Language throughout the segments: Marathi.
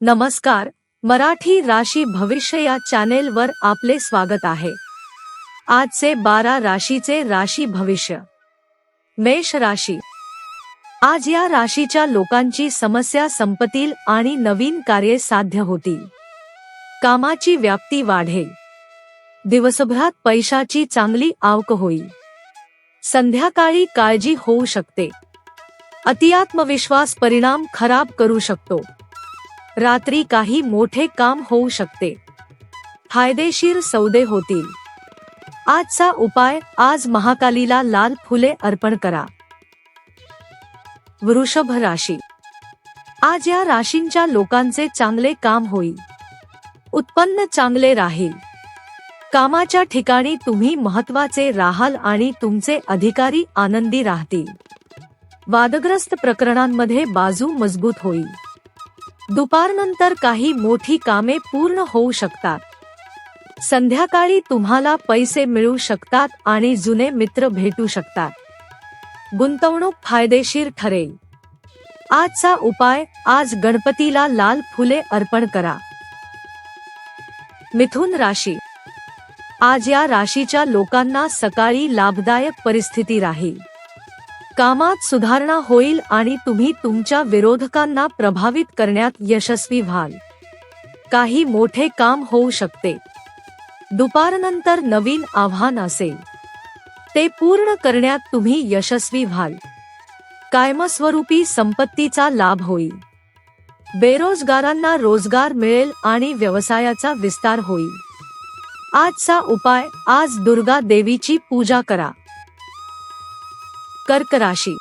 नमस्कार मराठी राशी भविष्य या चॅनेल वर आपले स्वागत आहे. आजचे बारा राशीचे राशी भविष्य. मेष राशी. आज या राशीच्या लोकांची समस्या संपतील आणि नवीन कार्ये साध्य होतील. कामाची व्याप्ती वाढेल. दिवसभरात पैशाची चांगली आवक होईल. संध्याकाळी काळजी होऊ शकते. अतिआत्मविश्वास परिणाम खराब करू शकतो. रात्री काही मोठे काम होऊ शकते. फायदेशीर सौदे होतील. आजचा उपाय आज महाकालीला लाल फुले अर्पण करा. वृषभ राशी. आज या राशींच्या लोकांचे चांगले काम होईल. उत्पन्न चांगले राहील. कामाच्या ठिकाणी तुम्ही महत्त्वाचे राहाल आणि तुमचे अधिकारी आनंदी राहतील. वादग्रस्त प्रकरणांमध्ये बाजू मजबूत होईल. दुपारनंतर काही मोठी कामे पूर्ण होऊ शकतात. संध्याकाळी तुम्हाला पैसे मिळू शकतात आणि जुने मित्र भेटू शकतात. गुंतवणूक फायदेशीर ठरेल. आजचा उपाय आज गणपतीला लाल फुले अर्पण करा. मिथुन राशी. आज या राशीच्या लोकांना सकाळी लाभदायक परिस्थिती राहील. कामात सुधारणा होईल आणि तुम्ही तुमच्या विरोधकांना प्रभावित करण्यात यशस्वी व्हाल. काही मोठे काम होऊ शकते. दुपारनंतर नवीन आव्हान असेल. ते पूर्ण करण्यात तुम्ही यशस्वी व्हाल. कायमस्वरूपी संपत्तीचा लाभ होईल. बेरोजगारांना रोजगार मिळेल आणि व्यवसायाचा विस्तार होईल. आजचा उपाय आज दुर्गा देवीची पूजा करा. कर्क राशी.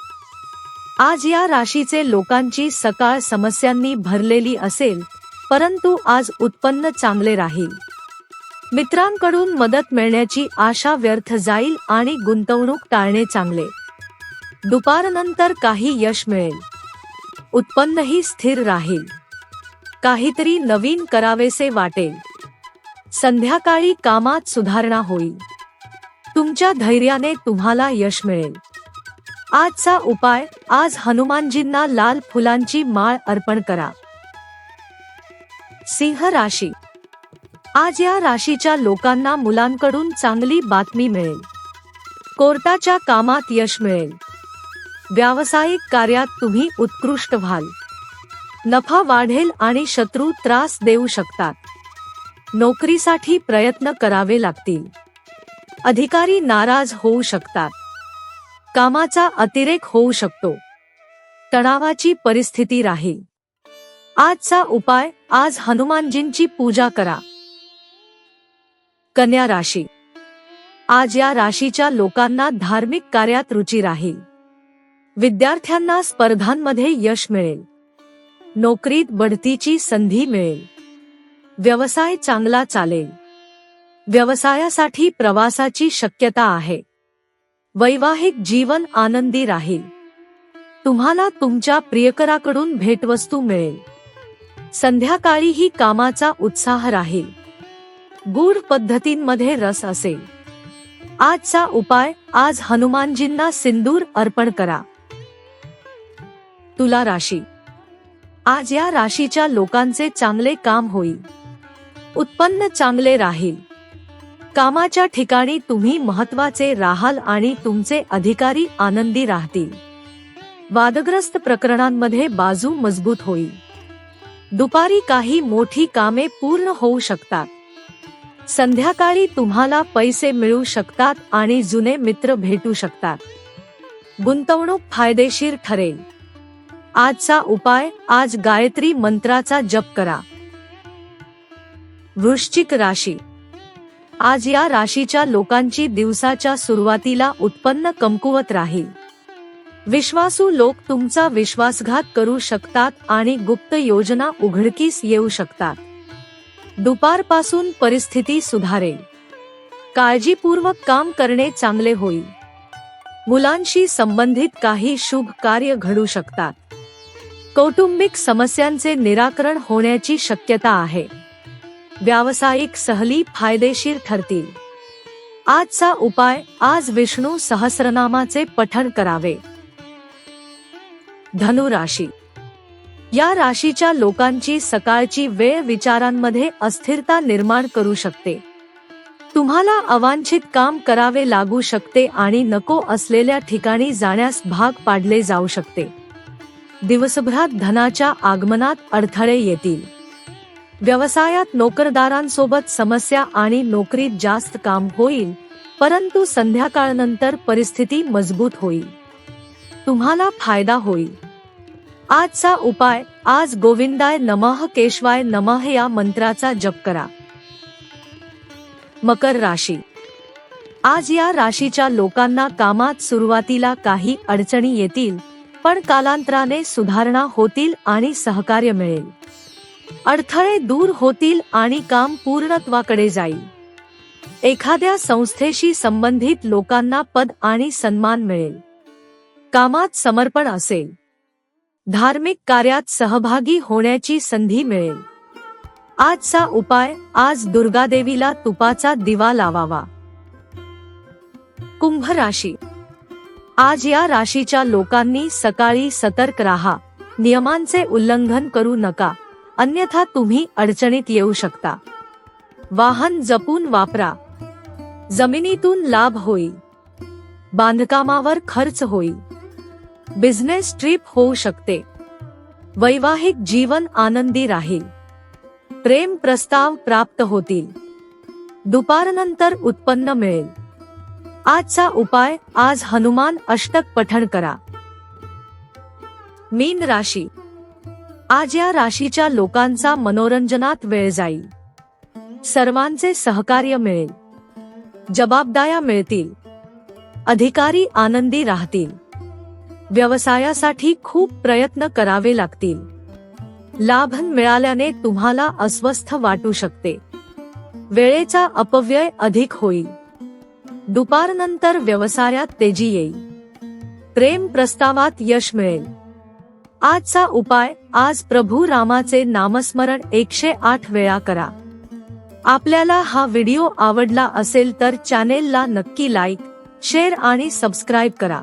आज या राशीचे लोकांची सकाळ समस्यांनी भरलेली असेल परंतु आज उत्पन्न चांगले राहील. मित्रांकडून मदत मिळण्याची आशा व्यर्थ जाईल आणि गुंतवणूक टाळणे चांगले. दुपारनंतर काही यश मिळेल. उत्पन्नही स्थिर राहील. काहीतरी नवीन करावेसे वाटेल. संध्याकाळी कामात सुधारणा होईल. तुमच्या धैर्याने तुम्हाला यश मिळेल. आजचा उपाय आज हनुमानजींना लाल फुलांची माळ अर्पण करा. सिंह राशी. आज या राशीच्या लोकांना मुलांकडून चांगली बातमी मिळेल. कोर्टाच्या कामात यश मिळेल. व्यावसायिक कार्यात तुम्ही उत्कृष्ट व्हाल. नफा वाढेल आणि शत्रू त्रास देऊ शकतात. नोकरीसाठी प्रयत्न करावे लागतील. अधिकारी नाराज होऊ शकतात. कामाचा अतिरेक होऊ शकतो. तणावाची परिस्थिती राहील. आजचा उपाय आज हनुमानजींची पूजा करा. कन्या राशी. आज या राशीच्या लोकांना धार्मिक कार्यात रुची राहील. विद्यार्थ्यांना स्पर्धांमध्ये यश मिळेल. नोकरीत बढतीची संधी मिळेल. व्यवसाय चांगला चालेल. व्यवसायासाठी प्रवासाची शक्यता आहे. वैवाहिक जीवन आनंदी राहील. तुम्हाला तुमच्या प्रियकराकडून भेटवस्तू मिळेल. संध्याकाळीही कामाचा उत्साह राहील. गूढ पद्धतींमध्ये रस असेल. आजचा उपाय आज हनुमानजींना सिंदूर अर्पण करा. तुला राशी. आज या राशीच्या लोकांचे चांगले काम होईल. उत्पन्न चांगले राहील. कामाच्या ठिकाणी तुम्ही महत्त्वाचे राहाल आणि तुमचे अधिकारी आनंदी राहतील. वादग्रस्त प्रकरणांमध्ये बाजू मजबूत होईल. दुपारी काही मोठी कामे पूर्ण होऊ शकतात. संध्याकाळी तुम्हाला पैसे मिळू शकतात आणि जुने मित्र भेटू शकतात. गुंतवणूक फायदेशीर ठरेल. आजचा उपाय आज गायत्री मंत्राचा जप करा. वृश्चिक राशी आज या राशीच्या लोकांची दिवसाच्या सुरुवातीला उत्पन्न कमकुवत राहील. विश्वासू लोक तुमचा विश्वासघात करू शकतात आणि गुप्त योजना उघडकीस येऊ शकतात. दुपारपासून परिस्थिती सुधारेल. काळजीपूर्वक काम करणे चांगले होईल. मुलांशी संबंधित काही शुभ कार्य घडू शकतात. कौटुंबिक समस्यांचे निराकरण होण्याची शक्यता आहे. व्यावसायिक सहली फायदेशीर ठरतील. आजचा उपाय आज विष्णू सहस्रनामाचे पठण करावे. धनुराशी या राशीच्या लोकांची सकाळची वेळ विचारांमध्ये अस्थिरता निर्माण करू शकते. तुम्हाला अवांछित काम करावे लागू शकते आणि नको असलेल्या ठिकाणी जाण्यास भाग पाडले जाऊ शकते. दिवसभरात धनाच्या आगमनात अडथळे येतील. व्यवसायात नोकरदारांसोबत समस्या आणि नोकरीत जास्त काम होईल परंतु संध्याकाळनंतर परिस्थिती मजबूत होईल. तुम्हाला फायदा होईल. आजचा उपाय आज गोविंदाय नमः केशवाय नमः या मंत्राचा जप करा. मकर राशी. आज या राशीच्या लोकांना कामात सुरुवातीला काही अडचणी येतील पण कालांतराने सुधारणा होतील आणि सहकार्य मिळेल. अडथळे दूर होतील आणि काम पूर्णत्वाकडे जाईल. एखाद्या संस्थेशी संबंधित लोकांना पद आणि सन्मान मिळेल. कामात समर्पण असेल. धार्मिक कार्यात सहभागी होण्याची संधी मिळेल. आजचा उपाय आज दुर्गादेवीला तुपाचा दिवा लावावा. कुंभ राशी आज या राशीच्या लोकांनी सकाळी सतर्क राहा. नियमांचे उल्लंघन करू नका. अन्यथा तुम्ही अडचणीत येऊ शकता. वाहन जपून वापरा. जमिनीतून लाभ होईल. बांधकामावर खर्च होईल. बिझनेस ट्रिप होऊ शकते. वैवाहिक जीवन आनंदी राहील. प्रेम प्रस्ताव प्राप्त होतील. दुपारनंतर उत्पन्न मिळेल. आजचा उपाय आज हनुमान अष्टक पठण करा. मीन राशी आज या राशीच्या लोकांचा मनोरंजनात वेळ जाईल. सर्वांचे सहकार्य मिळेल. जबाबदाऱ्या मिळतील. अधिकारी आनंदी राहतील. व्यवसायासाठी खूप प्रयत्न करावे लागतील. लाभ मिळाल्याने तुम्हाला अस्वस्थ वाटू शकते. वेळेचा अपव्यय अधिक होईल. दुपारनंतर व्यवसायात तेजी येईल. प्रेम प्रस्तावात यश मिळेल. आजचा उपाय आज प्रभू रामाचे नामस्मरण एकशे आठ वेळा करा. आपल्याला हा व्हिडिओ आवडला असेल तर चॅनेलला नक्की लाईक शेअर आणि सबस्क्राईब करा.